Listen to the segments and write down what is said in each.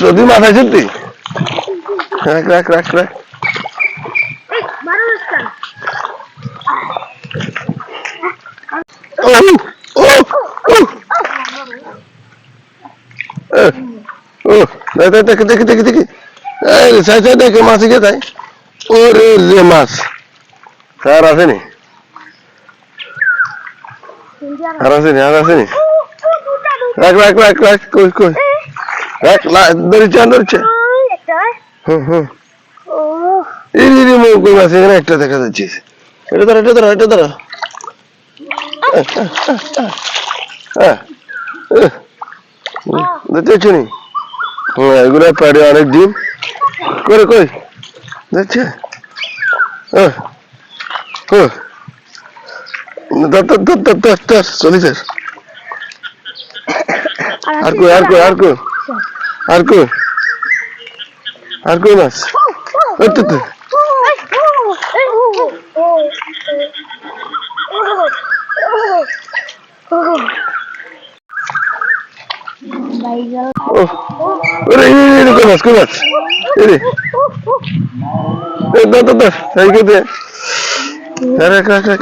যদি মাথায় সত্যি রাখ রাখ রাখ রাখ। দেখ দেখ, দেখি মাছ গিয়ে তাই ওরে যে মাছ। আর আসেনি আর আসেনি? রাখ রাখ রাখ রাখ, কই কই? রাখ ধরেছে ধরেছে। হুম হুম। মাছ এখানে একটা দেখা যাচ্ছে। এটা ধরো এটা ধরো এটা ধরো। দেখতে পাচ্ছ নি? হ্যাঁ এগুলো প্যাডে অনেক ডিম। করে কই? দেখছে? হ্যাঁ হ্যাঁ আর কই আর কই আর কই? আর কই আর কই মাছ ওই তো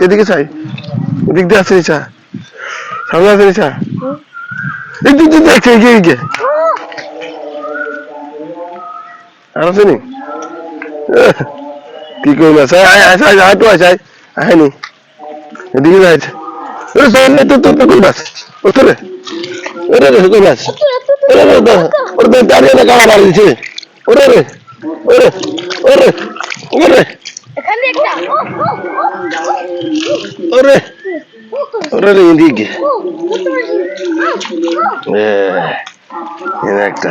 এদিকে চাই এদিক দিয়ে আসে নিচা সামনে আসে নিচা এই দিক দিয়ে আর এহ, কি কই মাছ আয় আয় আয় আয় তো আয় আয় আয়নি এদিকে যাইছে ওরে সামনে তো তো তো কই মাছ ওরে ওরে রে কই মাছ ওরে রে ওরে তো দাঁড়িয়ে না কালা মারি দিছে ওরে রে ওরে ওরে ওরে এখানে একটা ওরে ওরে রে এদিকে এ একটা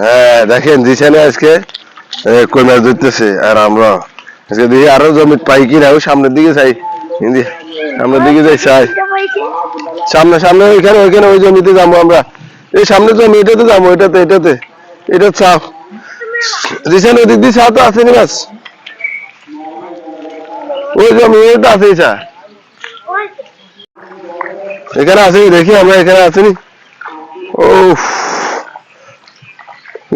হ্যাঁ দেখেন দিশানে আজকে? কই মাছ ধরতেছে? আর আমরা। আজকে দেখি আরও জমি পাই কিনা, ওই সামনের দিকে চাই হিন্দি সামনের দিকে যাই, চাই। সামনে সামনে, ওইখানে ওইখানে, ওই জমিতে যাব আমরা। এই সামনে জমি, এটাতে যাব, এটাতে এটাতে। এটা চাও। রিসেন্ট ওদিক দিয়ে চাও তো আসেনি মাছ? ওই জমি ওইটা আছে চা এখানে আছে দেখি আমরা এখানে আসেনি ও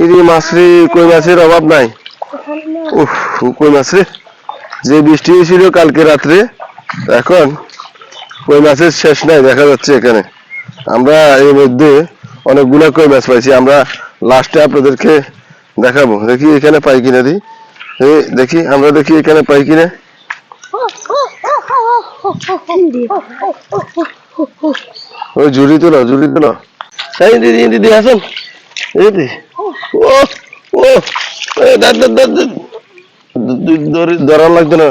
ইরি মাছ রে কই মাছের অভাব নাই উফ কই মাছ রে যে বৃষ্টি হয়েছিল কালকে রাত্রে এখন কই মাছের শেষ নাই দেখা যাচ্ছে এখানে আমরা এর মধ্যে অনেকগুলো কই মাছ পাইছি আমরা লাস্টে আপনাদেরকে দেখাবো দেখি এখানে পাই কিনা দি দেখি আমরা দেখি এখানে পাই কিনা ওই ঝুড়ি তোলো ঝুড়ি তোলো। এই দিদি দিদি আসেন। দিদি। ও ও এ, ধর, ধর, ধর, ধর। লাগতো না।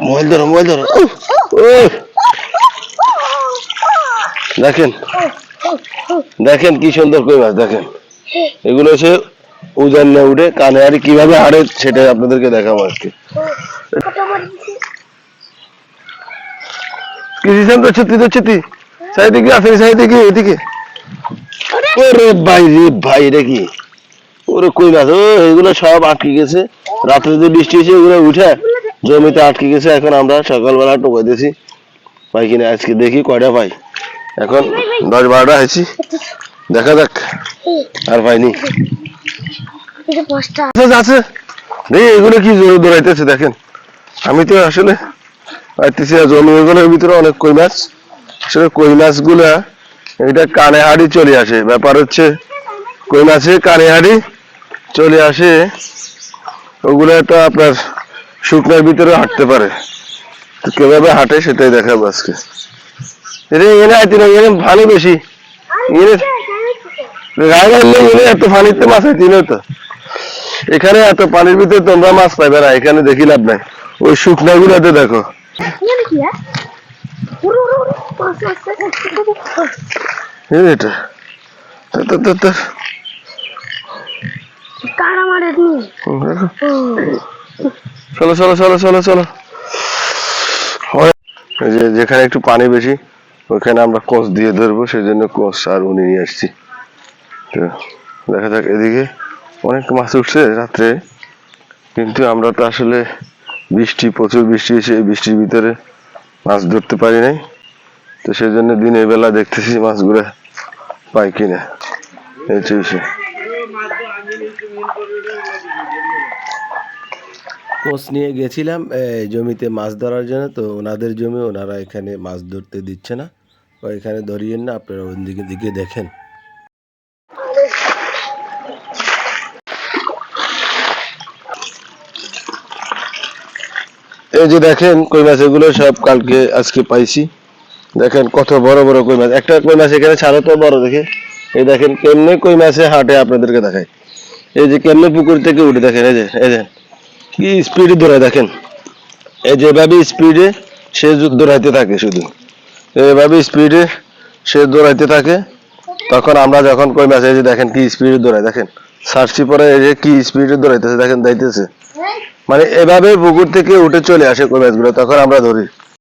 মোবাইল ধরো মোবাইল ধরো। উফ। দেখেন দেখেন কি সুন্দর কই মাছ দেখেন। এগুলো সে উজান না উঠে কানে আর কীভাবে হারে সেটা আপনাদেরকে দেখাবো আজকে। কি তো ছুটি তো ছুটি আসেন সাইদিকে এদিকে। ওরে। ভাই রে ভাই রে কি? ওরে কই মাছ? ও এগুলো সব আটকে গেছে। রাত্রে যে বৃষ্টি হয়েছে ওগুলো উঠে জমিতে আটকে গেছে। এখন আমরা সকালবেলা টোকাই দিয়েছি। পাই কিনা আজকে দেখি কয়টা পাই। এখন দশ বারোটা হয়েছি। দেখা যাক। আর পাইনি। আছে, আছে এগুলো কি দৌড়াইতেছে দেখেন। আমি তো আসলে পাইতেছি না জমি এগুলোর ভিতরে অনেক কই মাছ। আসলে কই মাছগুলা এটা কানে হাড়ি চলে আসে। ব্যাপার হচ্ছে কই মাছে কানে হাড়ি চলে আসে, ওগুলো তো আপনার শুকনার ভিতরে হাঁটতে পারে। তো কীভাবে হাঁটে সেটাই দেখাবো আজকে। রে এনে আইতে না এনে ভালো বেশি। গায়ে এত পানিতে মাছ আইতে না তো। এখানে এত পানির ভিতরে তোমরা মাছ পাইবে না, এখানে দেখি লাভ নাই। ওই শুকনা গুলাতে দেখো। যেখানে একটু পানি বেশি ওখানে আমরা কোচ দিয়ে ধরবো সেই জন্য কোচ আর উনি নিয়ে আসছি। তো, দেখা যাক এদিকে। অনেক মাছ উঠছে রাত্রে, কিন্তু আমরা তো আসলে বৃষ্টি, প্রচুর বৃষ্টি এসে বৃষ্টির ভিতরে মাছ ধরতে পারি নাই। তো সেই জন্য দিনের বেলা দেখতেছি মাছগুলো পাই কিনা। এই বিষয় কোচ নিয়ে গেছিলাম জমিতে মাছ ধরার জন্য। তো ওনাদের জমি, ওনারা এখানে মাছ ধরতে দিচ্ছে না। এখানে ধরিয়েন না, আপনারা ওদিকে দিকে দেখেন। এই যে দেখেন কই মাছ এগুলো সব কালকে, আজকে পাইছি। দেখেন কত বড় বড় কই মাছ। একটা কই মাছ এখানে ছাড়ো তো, বড় দেখে। এই দেখেন কেমনে কই মাছে হাটে আপনাদেরকে দেখায় এই যে কেমনে পুকুর থেকে উঠে দেখেন, এই যে এই যে। কি স্পিডে দৌড়ায় দেখেন। এই যেভাবে স্পিডে সে দৌড়াইতে থাকে শুধু। এভাবে স্পিডে সে দৌড়াইতে থাকে। তখন আমরা যখন কই মাছ, এই যে দেখেন কি স্পিডে দৌড়ায় দেখেন। সার্চি পরে এই যে কি স্পিডে দৌড়াইতেছে, দেখেন দাইতেছে মানে এভাবে পুকুর থেকে উঠে চলে আসে কই মাছগুলো তখন আমরা ধরি।